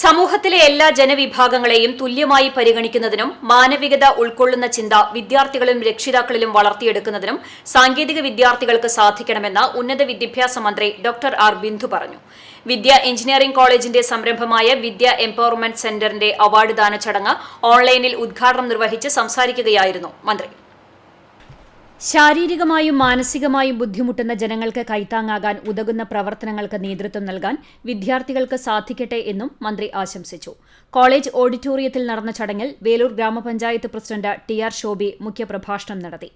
സമൂഹത്തിലെ എല്ലാ ജനവിഭാഗങ്ങളെയും തുല്യമായി പരിഗണിക്കുന്നതിനും മാനവികത ഉൾക്കൊള്ളുന്ന ചിന്ത വിദ്യാർത്ഥികളും രക്ഷിതാക്കളിലും വളർത്തിയെടുക്കുന്നതിനും സാങ്കേതിക വിദ്യാർത്ഥികൾക്ക് സാധിക്കണമെന്ന് ഉന്നത വിദ്യാഭ്യാസ മന്ത്രി ഡോക്ടർ ആർ ബിന്ദു പറഞ്ഞു. വിദ്യ എഞ്ചിനീയറിംഗ് കോളേജിന്റെ സംരംഭമായ വിദ്യ എംപവർമെന്റ് സെന്ററിന്റെ അവാർഡ് ദാന ചടങ്ങ് ഓൺലൈനിൽ ഉദ്ഘാടനം നിർവഹിച്ച് സംസാരിക്കുകയായിരുന്നു മന്ത്രി. ശാരീരികമായും മാനസികമായും ബുദ്ധിമുട്ടുന്ന ജനങ്ങൾക്ക് കൈത്താങ്ങാകാൻ ഉതകുന്ന പ്രവർത്തനങ്ങൾക്ക് നേതൃത്വം നൽകാൻ വിദ്യാർത്ഥികൾക്ക് സാധിക്കട്ടെ എന്നും മന്ത്രി ആശംസിച്ചു. കോളേജ് ഓഡിറ്റോറിയത്തിൽ നടന്ന ചടങ്ങിൽ വേലൂർ ഗ്രാമപഞ്ചായത്ത് പ്രസിഡന്റ് ടി ആർ ശോഭി മുഖ്യപ്രഭാഷണം നടത്തി.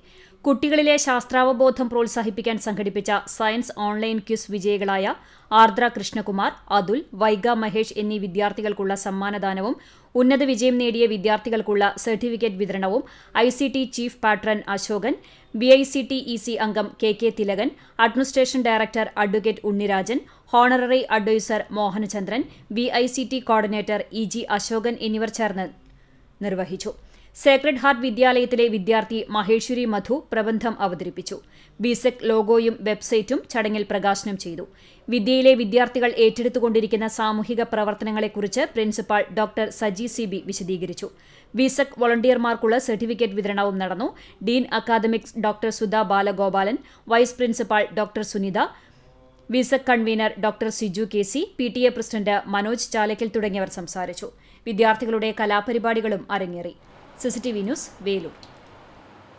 കുട്ടികളിലെ ശാസ്ത്രാവബോധം പ്രോത്സാഹിപ്പിക്കാൻ സംഘടിപ്പിച്ച സയൻസ് ഓൺലൈൻ ക്യൂസ് വിജയികളായ ആർദ്ര കൃഷ്ണകുമാർ അതുൽ വൈഗ മഹേഷ് എന്നീ വിദ്യാർത്ഥികൾക്കുള്ള സമ്മാനദാനവും ഉന്നത വിജയം നേടിയ വിദ്യാർത്ഥികൾക്കുള്ള സർട്ടിഫിക്കറ്റ് വിതരണവും I C T chief patron Ashokan B I C T E C അംഗം K K Thilakan administration director advocate Unnirajan honorary adviser Mohanachandran B I C T coordinator E G Ashokan എന്നിവർ ചേർന്ന് നിർവഹിച്ചു. Sacred heart വിദ്യാലയത്തിലെ വിദ്യാർത്ഥി മഹേശ്വരി മധു പ്രബന്ധം അവതരിപ്പിച്ചു. ബിസെക് ലോഗോയും വെബ്സൈറ്റും ചടങ്ങിൽ പ്രകാശനം ചെയ്തു. വിദ്യയിലെ വിദ്യാർത്ഥികൾ ഏറ്റെടുത്തുകൊണ്ടിരിക്കുന്ന സാമൂഹിക പ്രവർത്തനങ്ങളെക്കുറിച്ച് principal doctor Saji C B വിശദീകരിച്ചു. ബിസെക് വോളണ്ടിയർമാർക്കുള്ള സർട്ടിഫിക്കറ്റ് വിതരണവും നടന്നു. Dean academics doctor Sudha Balagopalan vice principal doctor Sunitha വിസക് convener doctor Siju K C P T A president Manoj Chalakkal തുടങ്ങിയവർ സംസാരിച്ചു. വിദ്യാർത്ഥികളുടെ കലാപരിപാടികളും അരങ്ങേറി. CCTV news Velur